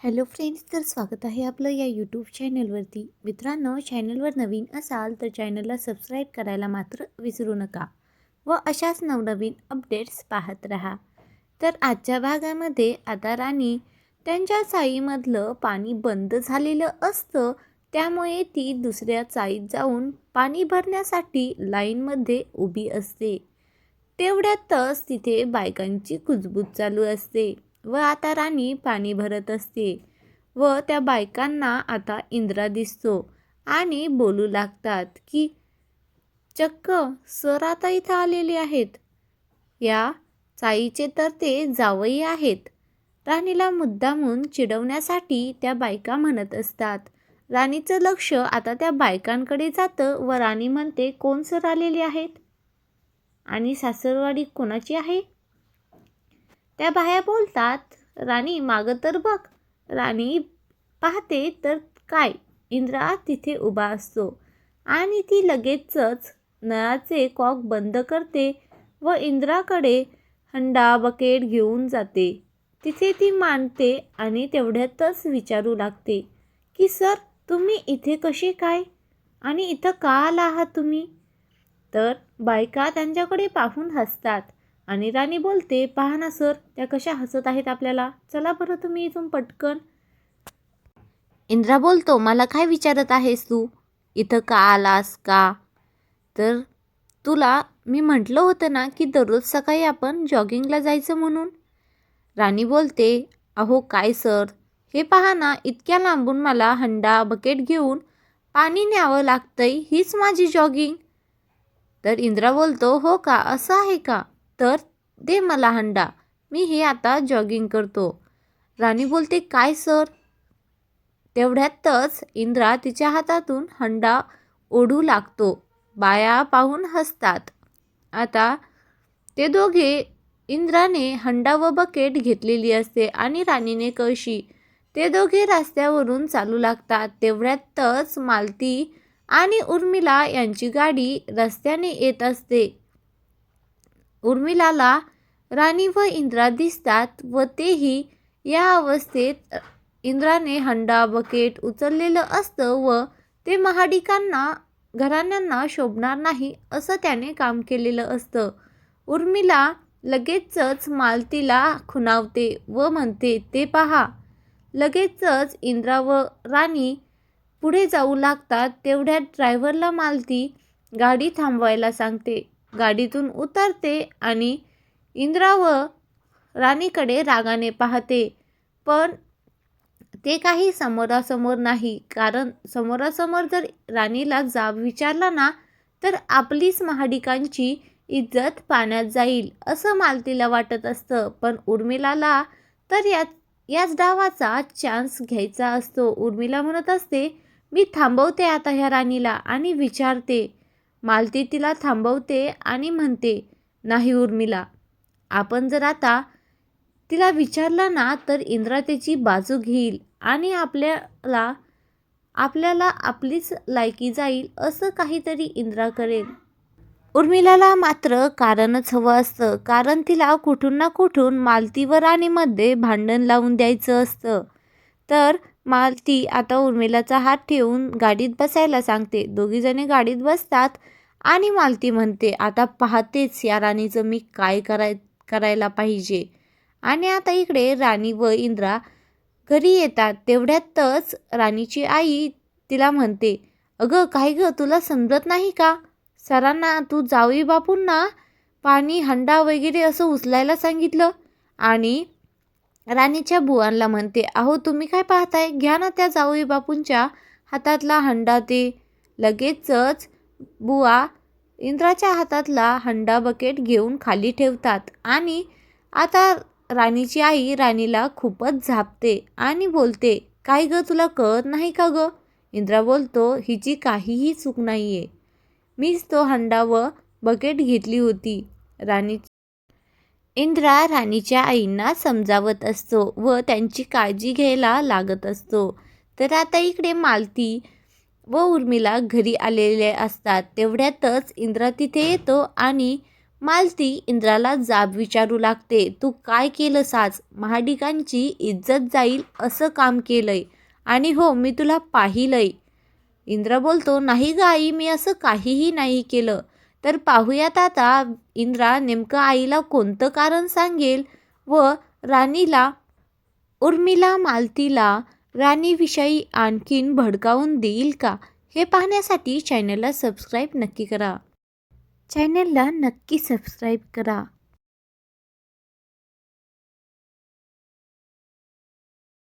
Hello friends तर स्वागत आहे आपलं या यूट्यूब चॅनलवरती मित्रांनो चॅनलवर नवीन असाल तर चॅनलला सबस्क्राईब करायला मात्र विसरू नका व अशाच नवनवीन अपडेट्स पाहत राहा. तर आजच्या भागामध्ये आता राणी त्यांच्या चाईमधलं पाणी बंद झालेलं असतं त्यामुळे ती दुसऱ्या चाईत जाऊन पाणी भरण्यासाठी लाईनमध्ये उभी असते. तेवढ्यातच तिथे बायकांची कुजबूज चालू असते. व आता राणी पाणी भरत असते व त्या बायकांना आता इंद्रा दिसतो आणि बोलू लागतात की चक्क सर आता इथं आलेले आहेत. या चाईचे तर ते जावई आहेत. राणीला मुद्दामून चिडवण्यासाठी त्या बायका म्हणत असतात. राणीचं लक्ष आता त्या बायकांकडे जातं व राणी म्हणते कोण सर आलेले आहेत? आणि सासरवाडी कोणाची आहे? त्या बाया बोलतात राणी मागं तर बघ. राणी पाहते तर काय? इंद्रा तिथे उभा असतो आणि ती लगेचच नळाचे कॉक बंद करते व इंद्राकडे हंडा बकेट घेऊन जाते. तिथे ती मांडते आणि तेवढ्यातच विचारू लागते की सर तुम्ही इथे कसे काय? आणि इथं का आला आहात तुम्ही? तर बायका त्यांच्याकडे पाहून हसतात. आणि राणी बोलते पहा ना सर त्या कशा हसत आहेत आपल्याला. चला बरं तुम्ही इथून पटकन. इंद्रा बोलतो मला काय विचारत आहेस तू? इथं का आलास का? तर तुला मी म्हटलं होतं ना की दररोज सकाळी आपण जॉगिंगला जायचं म्हणून. राणी बोलते अहो काय सर? हे पहा ना इतक्या लांबून मला हंडा बकेट घेऊन पाणी न्यावं लागतंय हीच माझी जॉगिंग. तर इंद्रा बोलतो हो का? असं आहे का? तर दे मला हंडा. मी हे आता जॉगिंग करतो. राणी बोलते काय सर तेवढ्यातच इंद्रा तिच्या हातातून हंडा ओढू लागतो. बाया पाहून हसतात. आता ते दोघे इंद्राने हंडा व बकेट घेतलेली असते आणि राणीने कळशी. ते दोघे रस्त्यावरून चालू लागतात. तेवढ्यातच मालती आणि उर्मिला यांची गाडी रस्त्याने येत असते. उर्मिलाला राणी व इंद्रा दिसतात व तेही या अवस्थेत इंद्राने हंडा बकेट उचललेलं असतं व ते महाडिकांना घराण्यांना शोभणार नाही असं त्याने काम केलेलं असतं. उर्मिला लगेचच मालतीला खुणावते व म्हणते ते पहा. लगेचच इंद्रा व राणी पुढे जाऊ लागतात तेवढ्यात ड्रायव्हरला मालती गाडी थांबवायला सांगते. गाडीतून उतरते आणि इंद्रा व राणीकडे रागाने पाहते. पण ते काही समोरासमोर नाही. कारण समोरासमोर जर राणीला जाब विचारला ना तर आपलीच महाडिकांची इज्जत पाण्यात जाईल असं मालतीला वाटत असतं. पण उर्मिलाला तर यात याच डावाचा चान्स घ्यायचा असतो. उर्मिला म्हणत असते मी थांबवते आता ह्या राणीला आणि विचारते. मालती तिला थांबवते आणि म्हणते नाही उर्मिला आपण जर आता तिला विचारला ना तर इंद्रा त्याची बाजू घेईल आणि आपल्याला आपल्याला आपलीच लायकी जाईल असं काहीतरी इंद्रा करेल. उर्मिलाला मात्र कारणच हवं असतं कारण तिला कुठून ना कुठून मालतीवर आणि राणीमध्ये भांडण लावून द्यायचं असतं. तर मालती आता उर्मिलाचा हात ठेवून गाडीत बसायला सांगते दोघीजणी गाडीत बसतात आणि मालती म्हणते आता पाहतेच या राणीचं मी काय कराय करायला पाहिजे. आणि आता इकडे राणी व इंद्रा घरी येतात. तेवढ्यातच राणीची आई तिला म्हणते अगं काय गं तुला समजत नाही का? सरांना तू जावई बापूंना पाणी हंडा वगैरे असं उचलायला सांगितलं. आणि राणीच्या बुवांना म्हणते अहो तुम्ही काय पाहताय? घ्या ना त्या जावई बापूंच्या हातातला हंडा ते. लगेचच बुवा इंद्राच्या हातातला हंडा बकेट घेऊन खाली ठेवतात आणि आता राणीची आई राणीला खूपच झापते आणि बोलते काय गं तुला कळत नाही का गं? इंद्रा बोलतो हिची काहीही चूक नाही आहे मीच तो हंडा व बकेट घेतली होती. राणी इंद्रा राणीच्या आईंना समजावत असतो व त्यांची काळजी घ्यायला लागत असतो. तर आता इकडे मालती व उर्मिला घरी आलेले असतात. तेवढ्यातच इंद्रा तिथे येतो आणि मालती इंद्राला जाब विचारू लागते. तू काय केलंस आज? महाडिकांची इज्जत जाईल असं काम केलंय. आणि हो मी तुला पाहिलंय. इंद्र बोलतो नाही ग आई मी असं काहीही नाही केलं. तर पाहूयात आता. इंद्रा नेमकं आईला कोणतं कारण सांगेल व राणीला उर्मिला मालतीला राणीविषयी आणखीन भडकावून देईल का हे पाहण्यासाठी चॅनलला सबस्क्राईब नक्की करा. चॅनलला नक्की सबस्क्राईब करा.